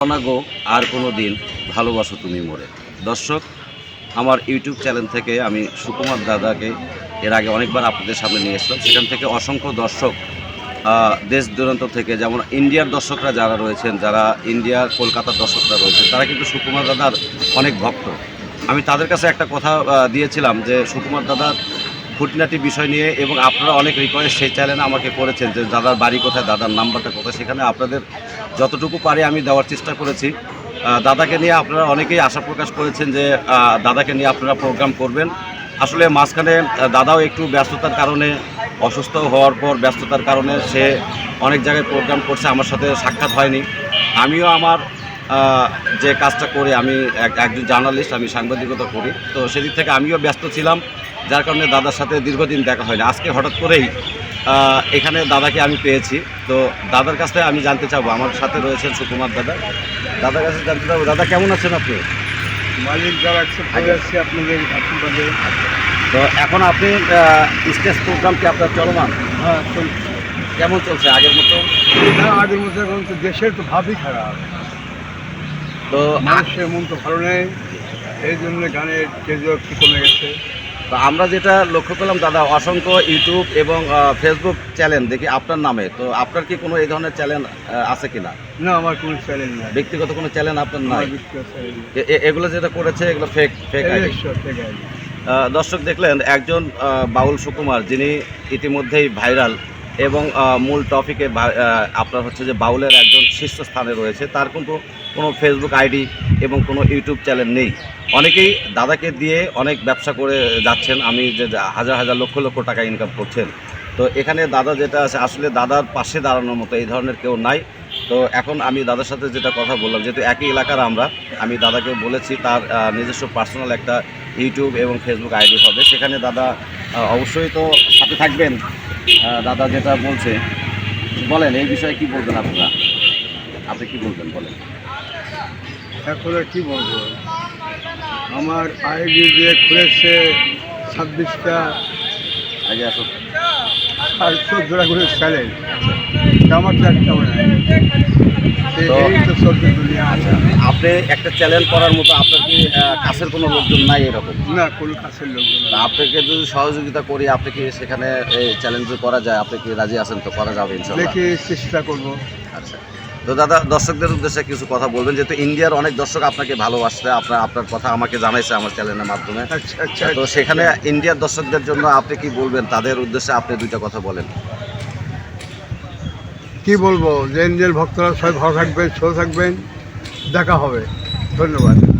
গো, আর কোনো দিন ভালোবাসো তুমি মোরে। দর্শক, আমার ইউটিউব চ্যানেল থেকে আমি সুকুমার দাদাকে এর আগে অনেকবার আপনাদের সামনে নিয়ে এসলাম সেখান থেকে অসংখ্য দর্শক দেশ দূরান্ত থেকে, যেমন ইন্ডিয়ার দর্শকরা যারা রয়েছেন, যারা ইন্ডিয়ার কলকাতার দর্শকরা রয়েছেন, তারা কিন্তু সুকুমার দাদার অনেক ভক্ত। আমি তাদের কাছে একটা কথা দিয়েছিলাম যে, সুকুমার দাদার খুঁটিনাটি বিষয় নিয়ে, এবং আপনারা অনেক রিকোয়েস্ট সেই চ্যানেলে আমাকে করেছেন যে, দাদার বাড়ি কোথায়, দাদার নাম্বারটা কোথায়, সেখানে আপনাদের যতটুকু পারি আমি দেওয়ার চেষ্টা করেছি। দাদাকে নিয়ে আপনারা অনেকেই আশা প্রকাশ করেছেন যে দাদাকে নিয়ে আপনারা প্রোগ্রাম করবেন। আসলে মাঝখানে দাদাও একটু ব্যস্ততার কারণে, অসুস্থ হওয়ার পর ব্যস্ততার কারণে সে অনেক জায়গায় প্রোগ্রাম করছে, আমার সাথে সাক্ষাৎ হয়নি। আমিও আমার যে কাজটা করে, আমি এক- একজন জার্নালিস্ট, আমি সাংবাদিকতা করি। তো সেদিক থেকে আমিও ব্যস্ত ছিলাম, যার কারণে দাদার সাথে দীর্ঘদিন দেখা হয়নি। আজকে হঠাৎ করেই এখানে দাদাকে আমি পেয়েছি। তো দাদার কাছ থেকে আমি জানতে চাবো আমার সাথে রয়েছেন সুকুমার দাদা। দাদার কাছে জানতে চাবো দাদা কেমন আছেন আপনি? মালিক আপনাদের আপনাদের? তো এখন আপনি স্টেজ প্রোগ্রাম কি আপনার চলমান? হ্যাঁ কেমন চলছে আগের মতো? না আগের মতো এখন তো দেশের তো ভাবই খারাপ। তো মানুষের মন তো ভালো নেই এই জন্য গানের কেজিও একটু কমে গেছে? তো আমরা যেটা লক্ষ্য করলাম দাদা অসংখ্য ইউটিউব এবং ফেসবুক চ্যানেল দেখি আপনার নামে। তো আপনার কি কোনো এই ধরনের চ্যানেল আছে কিনা? না আমার কোনো চ্যানেল ব্যক্তিগত কোনো চ্যানেল আপনার নাই? এগুলো যেটা করেছে এগুলো ফেক ফেক আইডি দর্শক দেখলেন একজন বাউল সুকুমার যিনি ইতিমধ্যেই ভাইরাল এবং মূল টপিকে আপনার হচ্ছে যে বাউলের একজন শীর্ষস্থানে রয়েছে, তার কিন্তু কোনো ফেসবুক আইডি এবং কোনো ইউটিউব চ্যানেল নেই। অনেকেই দাদাকে দিয়ে অনেক ব্যবসা করে যাচ্ছেন, আমি যে হাজার হাজার, লক্ষ লক্ষ টাকা ইনকাম করছেন। তো এখানে দাদা যেটা আছে, আসলে দাদার পাশে দাঁড়ানোর মতো এই ধরনের কেউ নাই। তো এখন আমি দাদার সাথে যেটা কথা বললাম, যেহেতু একই এলাকার আমরা, আমি দাদাকে বলেছি তার নিজস্ব পার্সোনাল একটা ইউটিউব এবং ফেসবুক আইডি হবে। সেখানে দাদা অবশ্যই তো সাথে থাকবেন। দাদা যেটা বলছে বলেন এই বিষয়ে কি বলবেন আপনারা? আপনি কি বলবেন বলেন। এখন কি বলব? আমার আইডি দিয়ে খুলেছে ছাব্বিশটা আগে আসুন আর চোদ্দটা করে চ্যালেঞ্জ। আমার নাই এই- তো- এই দুনিয়া আচ্ছা আপনি একটা চ্যানেল করার মতো আপনার কি কাছের কোনো লোকজন নাই এরকম। না কোনো কাছের লোক তা আপনাকে যদি সহযোগিতা করি আপনি কি সেখানে এই চ্যালেঞ্জ করা যায়? আপনি কি রাজি আছেন? তো করা যাবে দেখি চেষ্টা করব। আচ্ছা। তো দাদা দর্শকদের উদ্দেশ্যে কিছু কথা বলবেন যেহেতু ইন্ডিয়ার অনেক দর্শক আপনাকে ভালোবাসছে আপনার আপনার কথা আমাকে জানাইছে আমার চ্যানেলের মাধ্যমে। আচ্ছা আচ্ছা তো সেখানে ইন্ডিয়ার দর্শকদের জন্য আপনি কি বলবেন? তাদের উদ্দেশ্যে আপনি দুইটা কথা বলেন। কি বলব? যে ইন্ডিয়ান ভক্তরা সবাই ভালো থাকবেন সুস্থ থাকবেন। দেখা হবে। ধন্যবাদ।